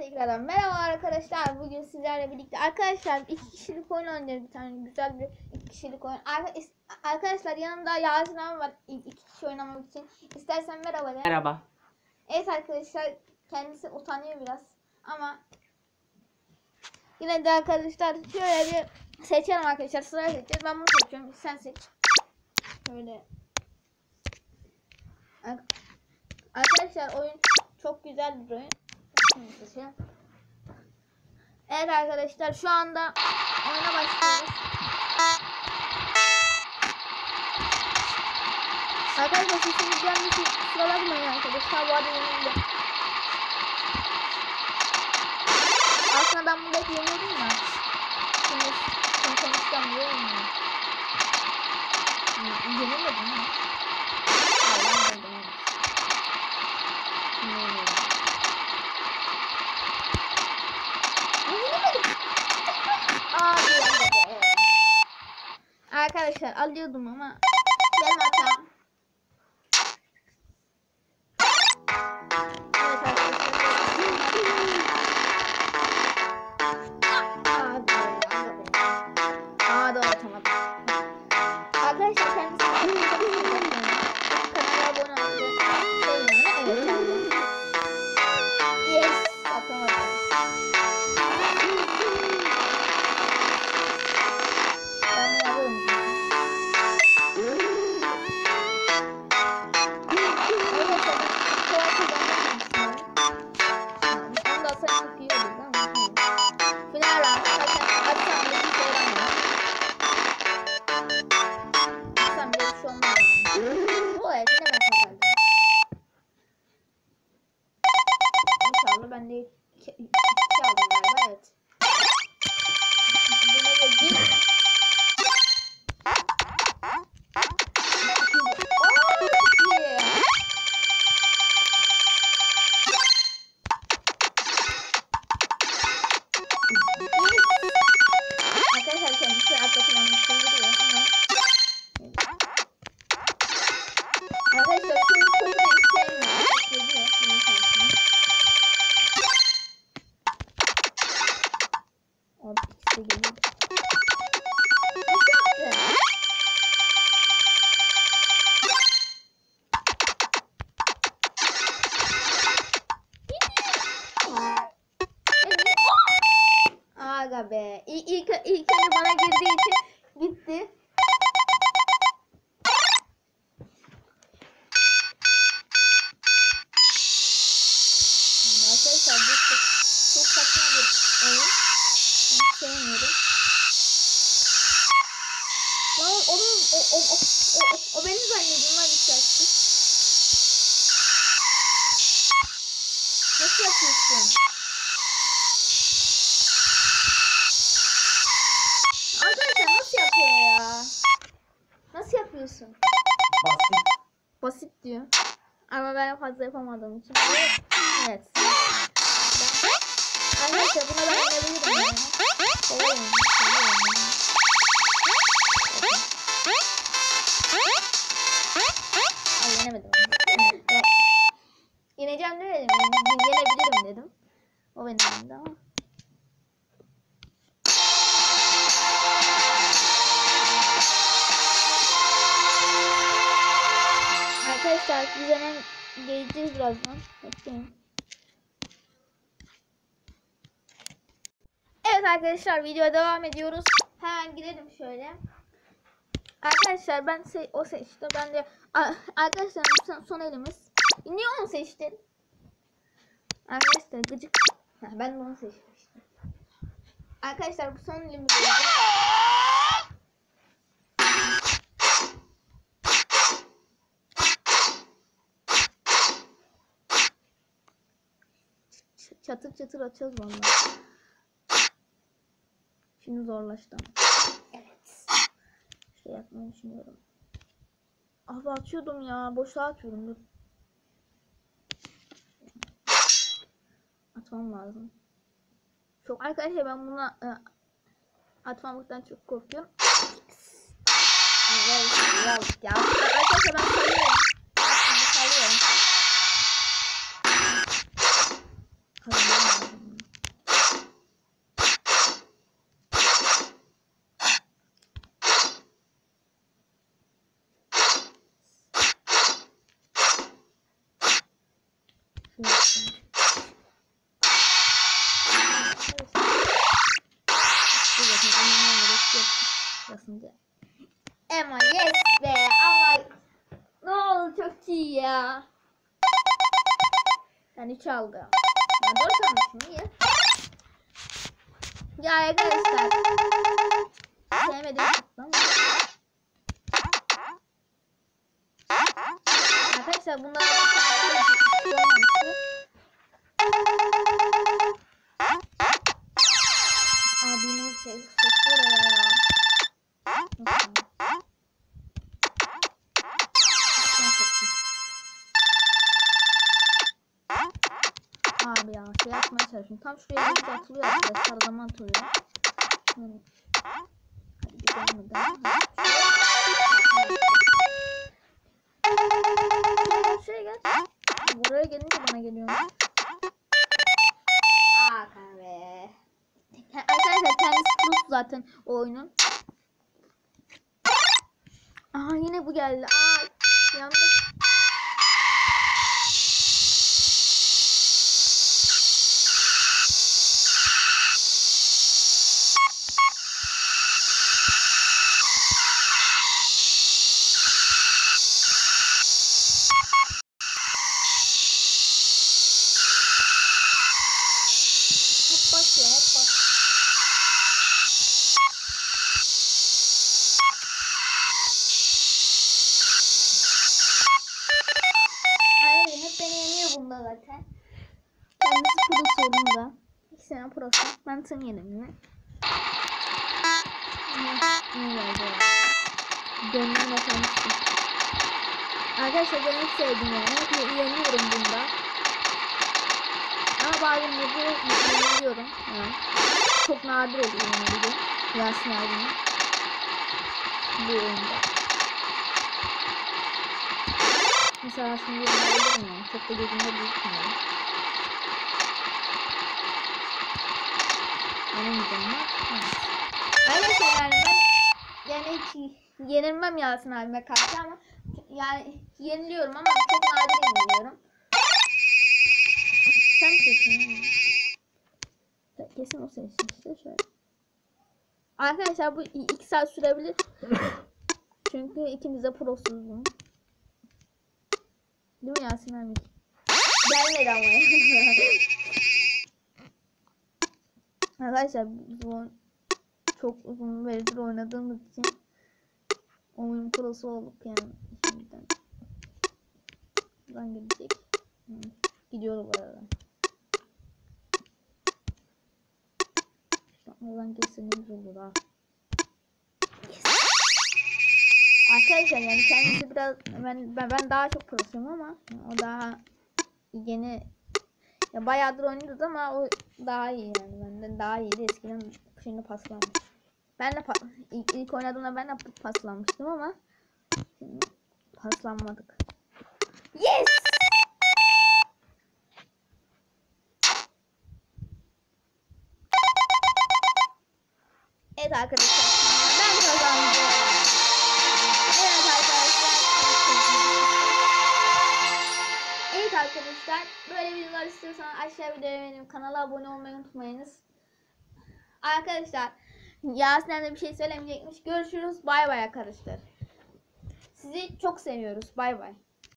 tekrardan merhaba arkadaşlar. Bugün sizlerle birlikte arkadaşlar iki kişilik oyun oynuyoruz. Bir tane güzel bir iki kişilik oyun. Arkadaşlar yanımda Yasin abi var iki kişi oynamak için. İstersen merhaba de. Merhaba. Evet arkadaşlar kendisi utanıyor biraz ama yine de arkadaşlar şöyle bir seçelim arkadaşlar sıraya seçeceğiz. Ben bunu seçiyorum. Sen seç. Şöyle. Ar- Arkadaşlar oyun çok güzel bir oyun. Evet arkadaşlar şu anda oyuna başlıyoruz. Arkadaşlar sesimiz gelmiş kusura bakmayın arkadaşlar bu arada yenildi. Aslında ben bunu hep yeniyordum da. Şimdi şimdi konuşacağım diye yenildim. Yenilmedim mi? Hayır yenilmedim. evet. Şimdi yenildim. Ay, yenemedim. Aa, yenildi. Arkadaşlar alıyordum ama iki, iki aldım galiba evet. Yine de bir. Nasıl yapıyorsun? Arkadaşlar nasıl yapıyor ya? Nasıl yapıyorsun? Basit. Basit diyor. Ama ben fazla yapamadığım için. Evet. Ben... Arkadaşlar buna ben. Kolay oyun. Kolay oyun. Ay yenemedim. Yenebilirim dedim. O benim elimde ama. Arkadaşlar biz hemen geleceğiz birazdan. Bekleyin. Evet arkadaşlar videoya devam ediyoruz. Hemen gidelim şöyle. Arkadaşlar ben se o seçti. Ben de arkadaşlar son elimiz. Niye onu seçtin? Arkadaşlar gıcık. Ha, ben de onu seçmiştim. Arkadaşlar bu son elimiz olacak. Çatır çatır açacağız valla. Şimdi zorlaştı ama. Evet. Şey yapmayı düşünüyorum. Abi açıyordum ya. Boşluğa açıyorum. Dur. Atmam lazım. Çok arkadaşlar ben buna e, atmamaktan çok korkuyorum. Yes. Wow, wow. Basınca. Ama yes be ama ne oldu çok iyi ya. 3 aldım. Ben 4 almışım iyi. Ya arkadaşlar. Sevmediğim çıktı ama. Arkadaşlar bunlar görmemişti. Tam şuraya gelince atılıyor arkadaşlar. Zaman atılıyor. Yani. Hadi gidelim bir daha. Şuraya gel. Buraya gelince bana geliyormuş. Aa kahve. Arkadaşlar kendisi plus zaten o oyunun. Aha yine bu geldi. Aa yandık. Hep bas ya hep bas. Hayır hep beni bunda zaten. Kendisi pro sorunu da. İki sene prosu. Ben yedim yine. İyi geldi ya. Gönlüm atılmıştı. Arkadaşlar ben hiç sevdim yani. Hep yeniyorum bunda. Ama bazen de bu yeniliyorum. Yani. Çok nadir oluyor yeniliyor. Yasin abinin. Bu oyunda. Mesela şimdi yenebilirim yani. Çok da gözümde büyütmüyorum. Ama. Evet. Arkadaşlar yani ben yani hiç yenilmem Yasin abime karşı ama yani yeniliyorum ama çok nadir yeniliyorum. Sen kesin. Kesin o seçsin işte şöyle. Arkadaşlar bu 2 saat sürebilir. Çünkü ikimiz de prosuz. Değil mi Yasin abi? Gelmedi ama ya. Arkadaşlar bu çok uzun beridir oynadığımız için oyun prosu olduk yani şimdiden. Buradan gidecek. Hı. Gidiyor bu arada. Oradan kesinlikle olur ha. Arkadaşlar yani kendisi biraz ben ben, ben daha çok prosuyum ama o daha yeni ya bayağıdır oynuyordu ama o daha iyi yani benden daha iyiydi eskiden şimdi paslanmış. Ben de pa- ilk, ilk oynadığımda ben de paslanmıştım ama paslanmadık. Yes! Evet arkadaşlar arkadaşlar böyle videolar istiyorsanız aşağı videoya benim kanala abone olmayı unutmayınız. Arkadaşlar Yasin'den de bir şey söylemeyecekmiş. Görüşürüz. Bay bay arkadaşlar. Sizi çok seviyoruz. Bay bay.